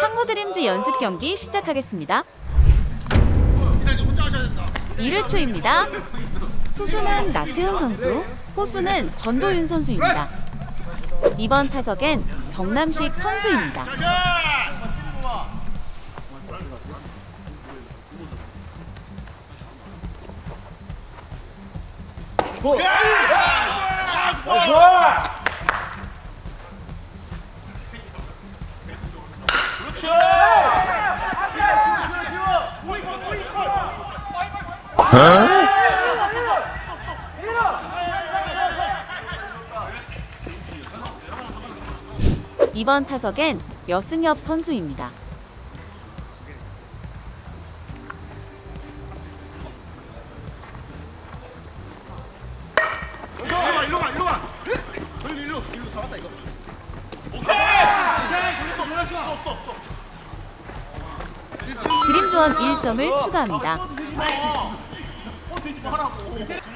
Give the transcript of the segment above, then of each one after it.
상무드림즈 연습 경기 시작하겠습니다. 1회 초입니다. 투수는 나태훈 선수, 포수는 전도윤 선수입니다. 이번 타석엔 정남식 선수입니다. 이번 타석엔 여승엽 선수입니다. 드림조원 1점을 추가합니다.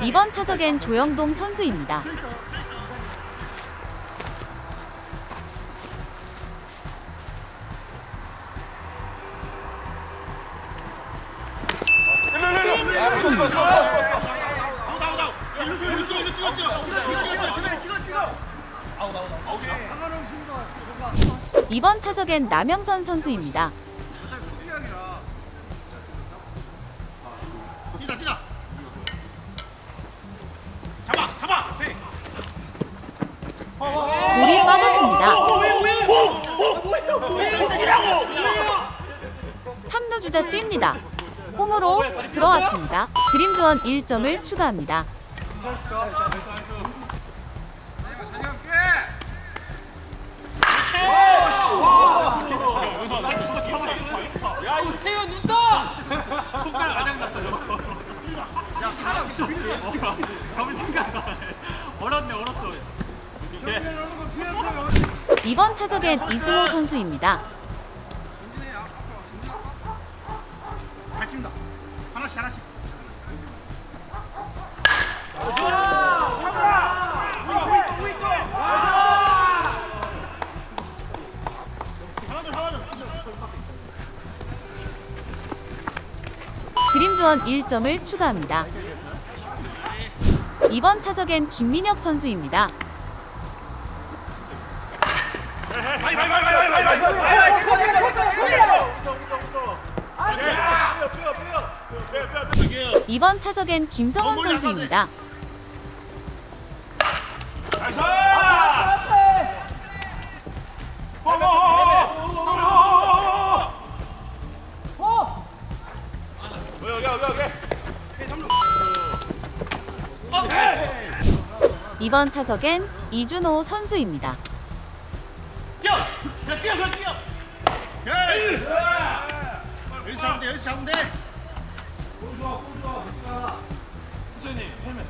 이번 타석엔 조영동 선수입니다. 스윙 아웃 이번 타석엔 남영선 선수입니다. 주자 뜁니다. 홈으로 들어왔습니다. 드림조원 1점을 추가합니다. 이번 타석엔 이승호 선수입니다. 드림조원 1점을 추가합니다. 이번 타석엔 김민혁 선수입니다. 이번 타석엔 김성원 선수입니다. 이번 타석엔 이준호 선수입니다. 뛰어 그냥 뛰어 그냥 뛰어 여기서 잡으면 돼 여기서 잡으면 돼 천천히 헬멧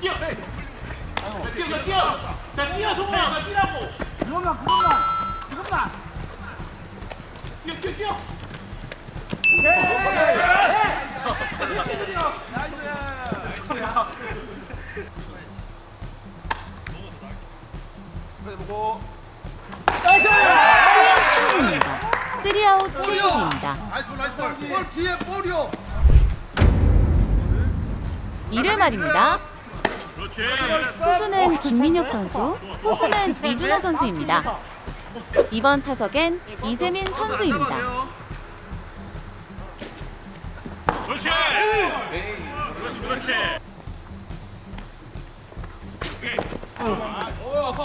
뛰어! 뛰어 야 뛰어! 자 뛰어 송아! 나 뛰라고! 그것만 그것만 그것만 뛰어 뛰어 뛰어! 스윙 삼진입니다. 3아웃 체인지입니다. 나이스 볼 나이스 볼 볼 뒤에 볼이요 1회 말입니다. 투수는 김민혁 선수, 포수는 이준호 선수입니다. 이번 타석엔 이세민 선수입니다. 그렇지 그렇지 그렇지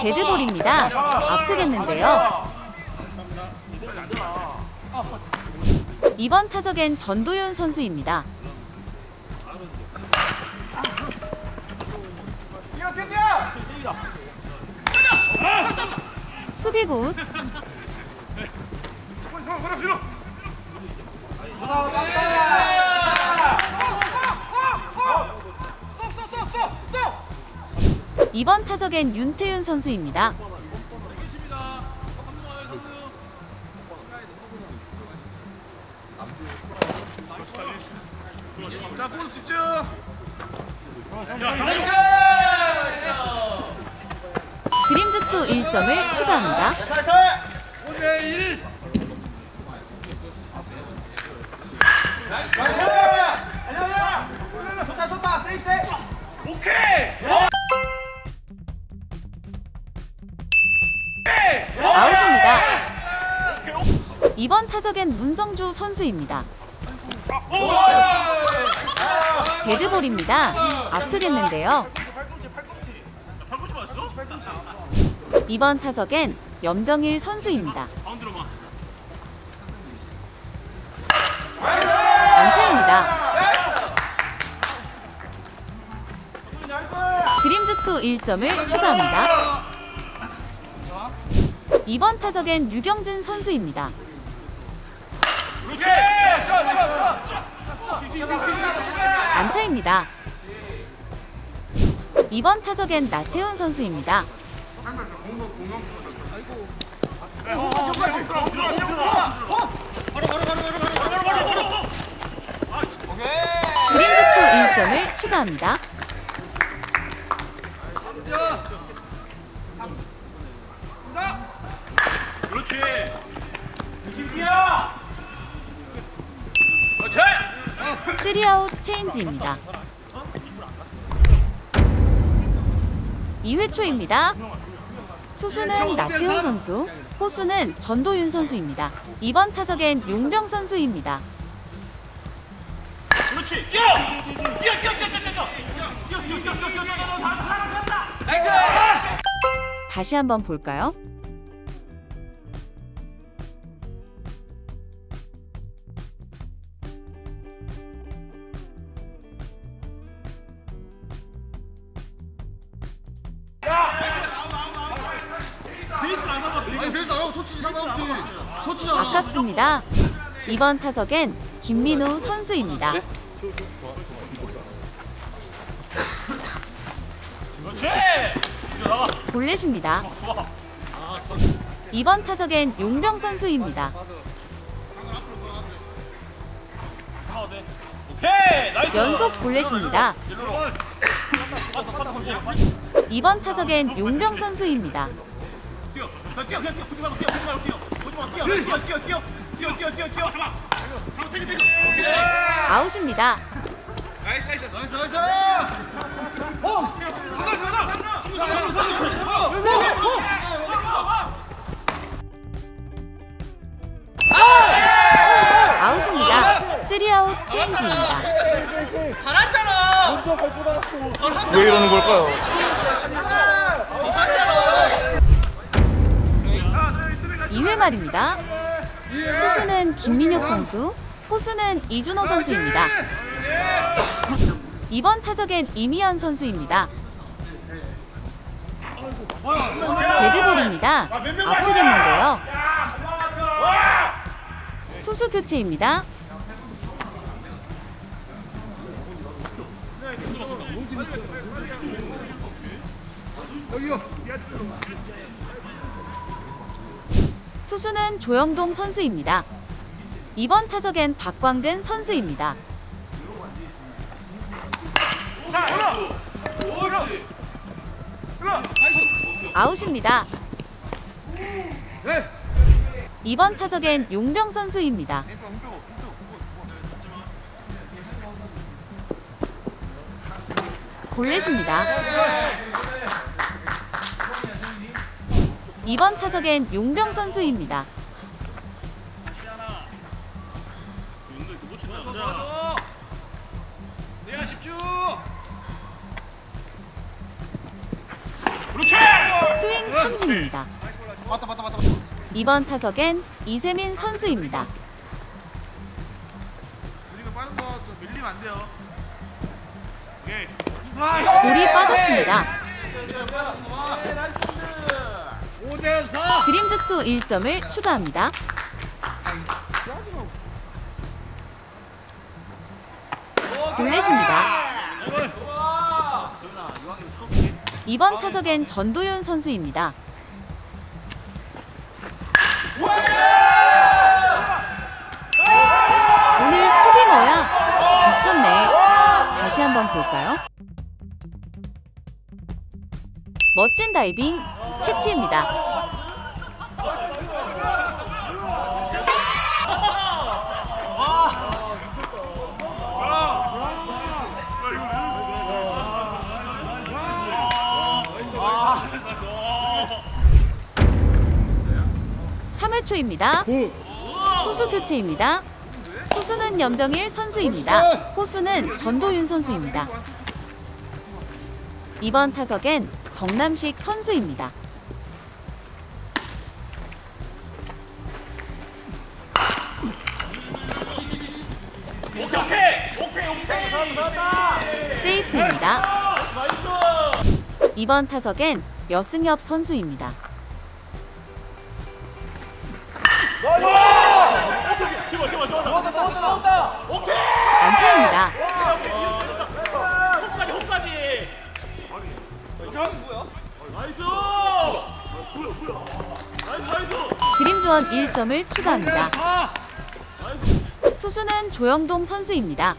데드볼입니다. 아프겠는데요. 이번 타석엔 전도윤 선수입니다. 수비 굿. 이번 타석엔 윤태윤 선수입니다. 자, 포수 집중. 그림주투 1점을 추가합니다. 살살. 5대1 나이스. 아니야. 좋다 좋다. 세이프 돼. 오케이. 이번 타석엔 문성주 선수입니다. 데드볼입니다. 아프겠는데요. 이번 타석엔 염정일 선수입니다. 안타입니다. 그림주투 1점을 추가합니다. 이번 타석엔 유경진 선수입니다. 안타입니다. 이번 타석엔 나태훈 선수입니다. 그림주투 1점을 추가합니다. 3아웃 체인지입니다. 2회 초입니다. 투수는 나태훈 선수, 호수는 전도윤 선수입니다. 이번 타석엔 용병 선수입니다. 그렇지. 뛰어. 뛰어, 이번 타석엔 김민우 선수입니다. 볼넷입니다. 이번 타석엔 용병 선수입니다. 아, 네. 연속 볼넷입니다. 이번 타석엔 용병 선수입니다. 뛰어. 자, 뛰어, 뛰어, 뛰어. 보지 말고 뛰어. 보지 말고 뛰어. 보지 말고 뛰어. 뛰어, 뛰어, 뛰어. 뛰어, 뛰어, 뛰어, 뛰어. 잡아. 잡아, 뛰어, 뛰어. 오케이. 아웃입니다. 나이스 나이스 나이스 나이스 어 아웃입니다. 3아웃 체인지입니다. 왜 이러는 걸까요? 2회 말입니다. 투수는 김민혁 선수, 호수는 이준호 선수입니다. 이번 타석엔 이미연 선수입니다. 데드볼입니다. 아프겠는데요. 투수 교체입니다. 투수는 조영동 선수입니다. 이번 타석엔 박광근 선수입니다. 아웃입니다. 네 이번 타석엔 용병 선수입니다. 볼넷입니다. 이번 타석엔 용병 선수입니다. 스윙 삼진입니다. 맞다 맞다 맞다. 이번 타석엔 이세민 선수입니다. 볼이 빠졌습니다. 5대4 그림즈투 1점을 추가합니다. 볼넷입니다. 이번 타석엔 전도윤 선수입니다. 오늘 수비 뭐야? 미쳤네. 다시 한번 볼까요? 멋진 다이빙 캐치입니다. 초입니다. 투수 교체입니다. 투수는 염정일 선수입니다. 호수는 전도윤 선수입니다. 이번 타석엔 정남식 선수입니다. 세이프입니다. 이번 타석엔 여승엽 선수입니다. 안타입니다. 선수원 1점을 추가합니다. 투수는 조영동 선수입니다.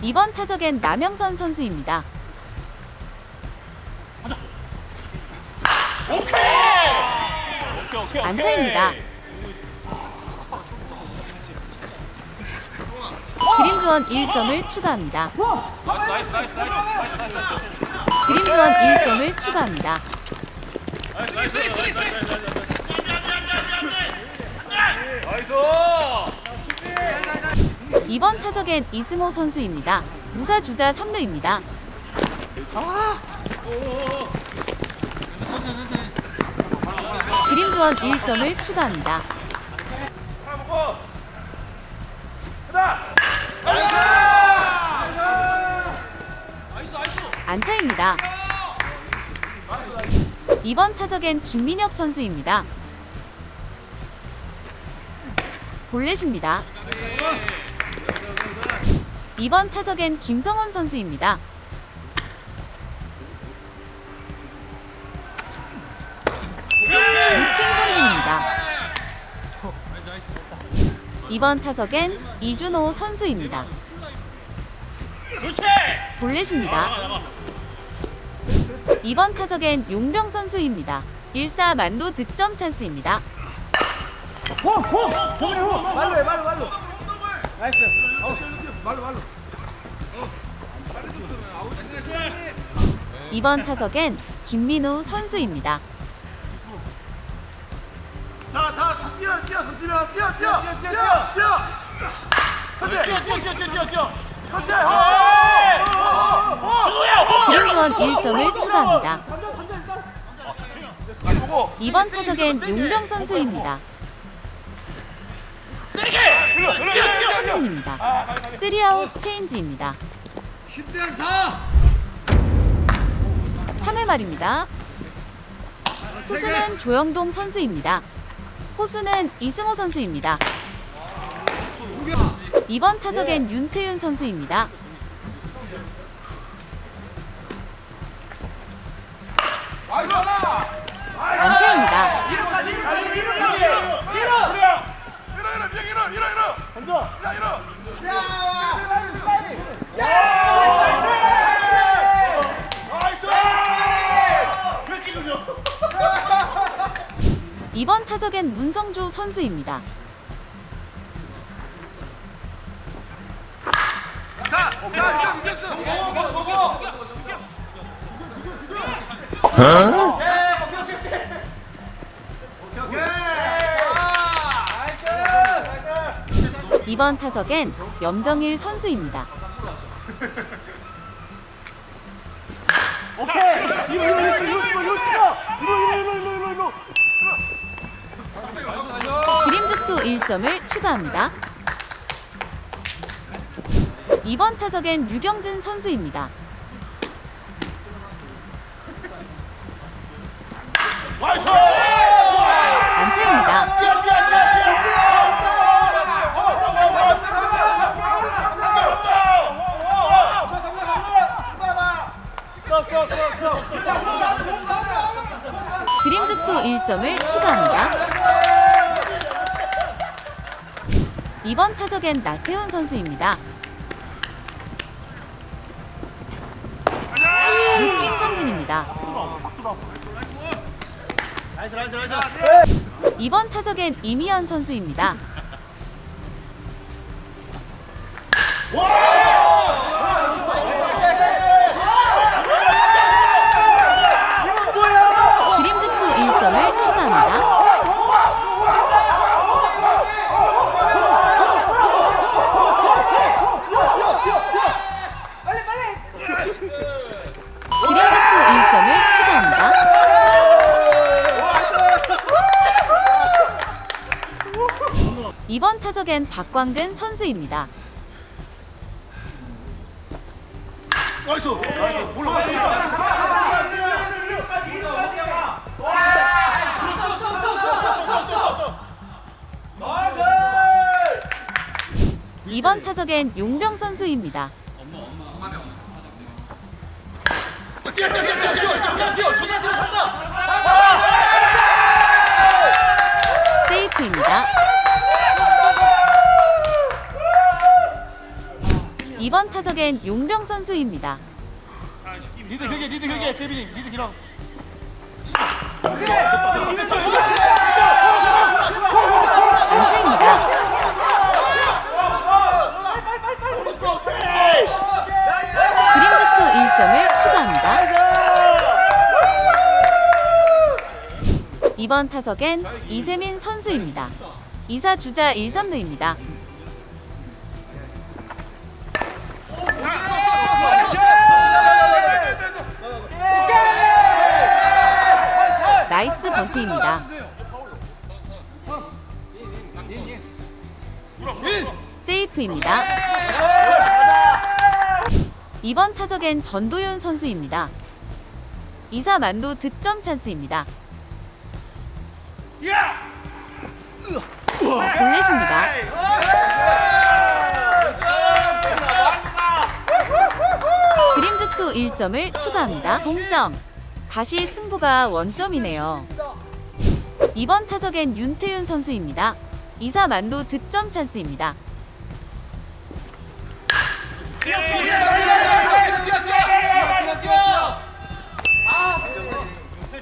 이번 타석엔 남영선 선수입니다. 안타입니다. 그림 지원 1점을 추가합니다. 그림 지원 1점을 추가합니다. 이번 타석엔 이승호 선수입니다. 무사 주자 3루입니다. 그림 지원 1점을 추가합니다. 안타입니다. 이번 타석엔 김민혁 선수입니다. 볼넷입니다. 이번 타석엔 김성원 선수입니다. 루킹 삼진입니다. 이번 타석엔 이준호 선수입니다. 볼넷입니다. 이번 타석엔 용병 선수입니다. 1사 만루 득점 찬스입니다. 이번 타석엔 김민우 선수입니다. 자다 뛰어 뛰어 성진아 뛰어 뛰어 뛰어 뛰어 뛰어 뛰어 뛰어 뛰어 뛰어 뛰어 그림 지원 1점을 추가합니다. 이번 타석엔 용병 선수입니다. 스윙 삼진입니다. 3아웃 체인지입니다. 10대 4 3회 말입니다. 투수는 조영동 선수입니다. 호수는 이승호 선수입니다. 이번 타석엔 윤태윤 선수입니다. 안타입니다. 이번 타석엔 문성주 선수입니다. 이번 타석엔 염정일 선수입니다. 그림즈투 1점을 추가합니다. 이번 타석엔 유경진 선수입니다. 안타입니다. 써, 써, 써. 드림즈투 1점을 추가합니다. 이번 타석엔 나태훈 선수입니다. 루킹 나이스 이번 타석엔 이미연 선수입니다. 2번 타석엔 박광근 선수입니다. 나이스. 이번 타석엔 용병 선수입니다. 세이프입니다. 이번 타석엔 용병 선수입니다. 리드 길게 리드 길게 재빈이 리드 길어 안타입니다. 그림즈투 1점을 추가합니다. 이번 타석엔 이세민 선수입니다. 2사 주자 1, 3루입니다. 번트입니다. 세이프입니다. 이번 타석엔 전도윤 선수입니다. 2사 만루 득점 찬스입니다. 볼넷입니다. 드림즈투 1점을 추가합니다. 동점. 다시 승부가 원점이네요. 이번 타석엔 윤태윤 선수입니다. 2사 만루 득점 찬스입니다.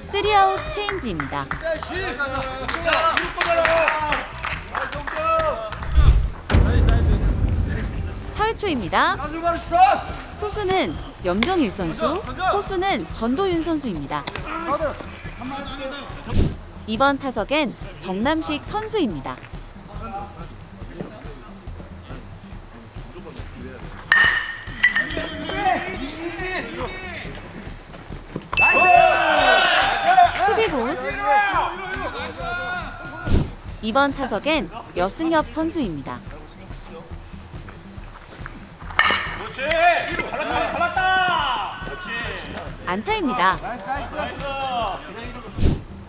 쓰리아웃 체인지입니다. 사회초입니다. 투수는 염정일 선수, 호수는 전도윤 선수입니다. 이번 타석엔 정남식 선수입니다. 수비 굿. 이번 타석엔 여승엽 선수입니다. 안타입니다.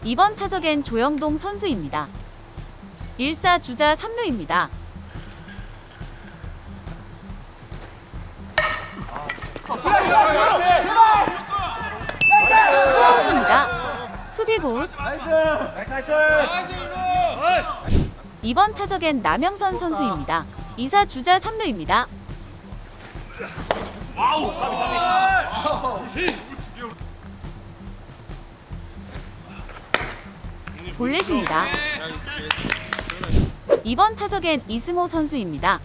이번 타석엔 조영동 선수입니다. 1사 주자 3루입니다. 투아웃입니다. 수비 굿. 이번 타석엔 남영선 선수입니다. 2사 주자 3루입니다. 볼넷입니다. 이번 타석엔 이승호 선수입니다.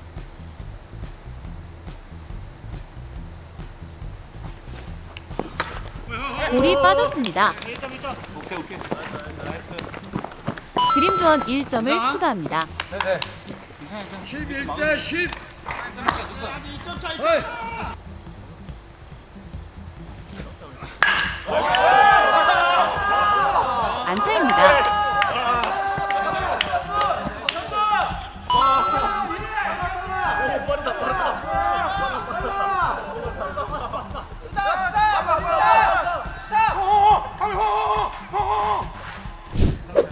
볼이 빠졌습니다. 드림조원 1점을 추가합니다. 11대 10. 안타입니다.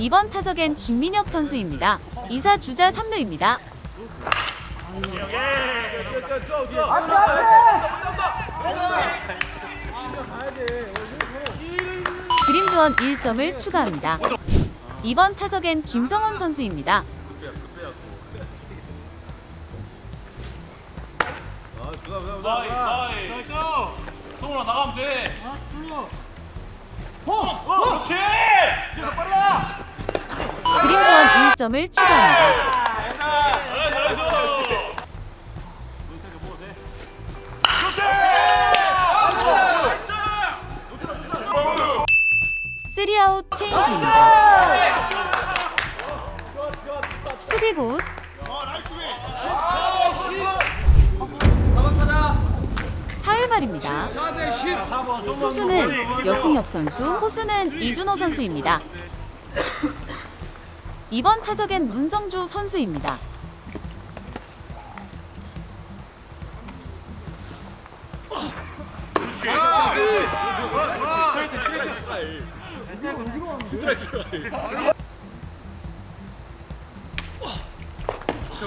이번 타석엔 김민혁 선수입니다. 2사 주자 3루입니다. 아, 지원 1점을 추가합니다. 이번 타석엔 김성원 선수입니다. 성훈아 나가면 돼 어, 그렇지! 빨라! 지원 1점을 추가합니다. 쓰리아웃 체인지입니다. 수비 굿. 사회 말입니다. 투수는 여승엽 선수, 호수는 이준호 선수입니다. 이번 타석엔 문성주 선수입니다.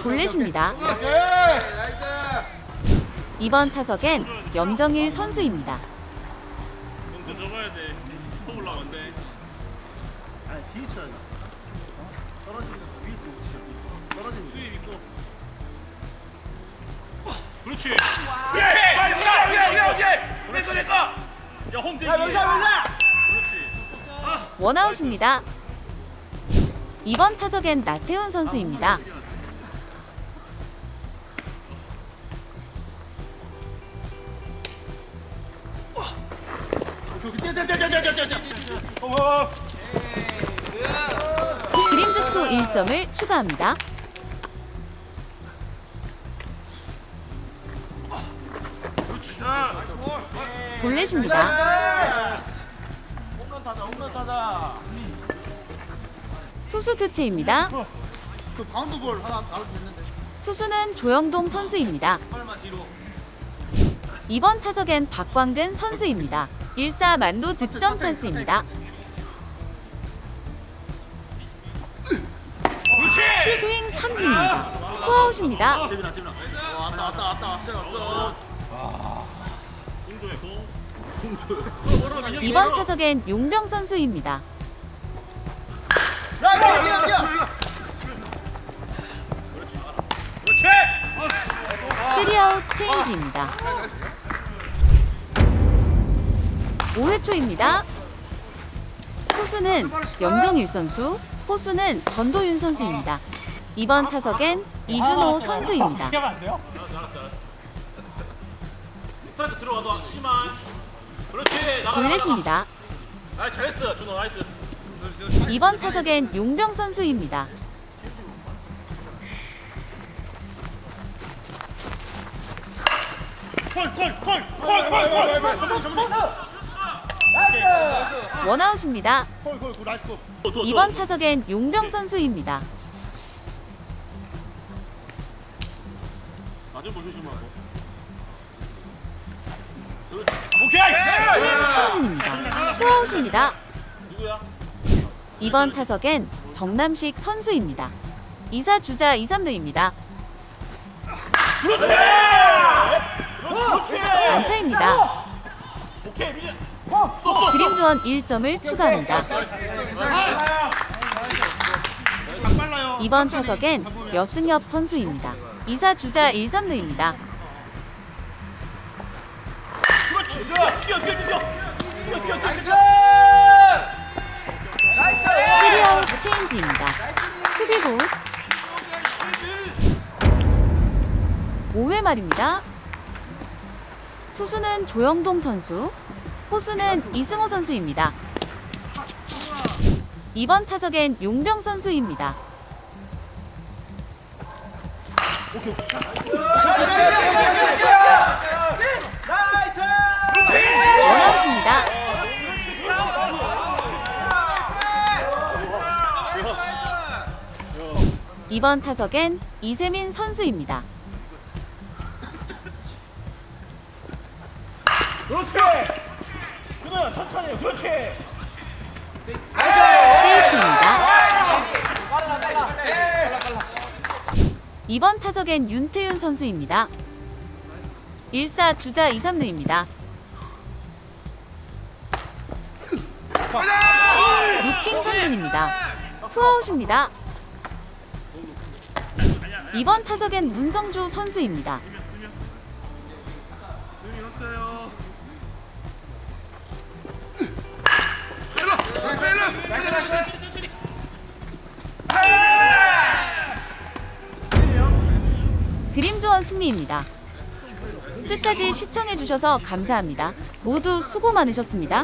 볼넷입니다. 이번 타석엔 염정일 선수입니다. 그렇지. 예! 빨리 가! 예! 예! 예! 내꺼 내꺼! 야, 홍대기. 야, 명사 명사! 그렇지. 원아웃입니다. 이번 타석엔 나태훈 선수입니다. 그림즈투 1점을 추가합니다. 볼넷입니다. 투수 교체입니다. 투수는 조영동 선수입니다. 팔만 뒤로. 이번 타석엔 박광근 선수입니다. 1사 만루 득점 찬스입니다. 스윙 삼진입니다. 투아웃입니다. 이번 타석엔 용병 선수입니다. 3아웃 체인지입니다. 5회 초입니다. 투수는 염정일 선수, 호수는 전도윤 선수입니다. 이번 타석엔 이준호 선수입니다. 스타트 들어가도 심한. 그렇지, 나가. 나가. 아, 잘했어, 준호, 나이스. 이번 타석엔 용병 선수입니다. 원아웃입니다. 이번 타석엔 용병 선수입니다. 볼 조심하고. 오케이! 스윙 삼진입니다. 투아웃입니다. 이번 타석엔 정남식 선수입니다. 2사 주자 2, 3루입니다. 그렇지! 그렇지! 안타입니다. 그림 지원 1점을 추가합니다. 이번 타석엔 여승엽 선수입니다. 2사 주자 1, 3루입니다. 3아웃 체인지입니다. 수비 굿. 5회 말입니다. 투수는 조영동 선수, 호수는 이승호 선수입니다. 이번 타석엔 용병 선수입니다. 원아 웃입니다. 이번 타석엔 이세민 선수입니다. 그렇지! 준호야, 천천히, 해. 그렇지! 세이프입니다. 이번 타석엔 윤태윤 선수입니다. 1사 주자 2, 3루입니다. 서삼진입니다. 투아웃입니다. 이번 타석엔 문성주 선수입니다. 드림조원 승리입니다. 끝까지 시청해주셔서 감사합니다. 모두 수고 많으셨습니다.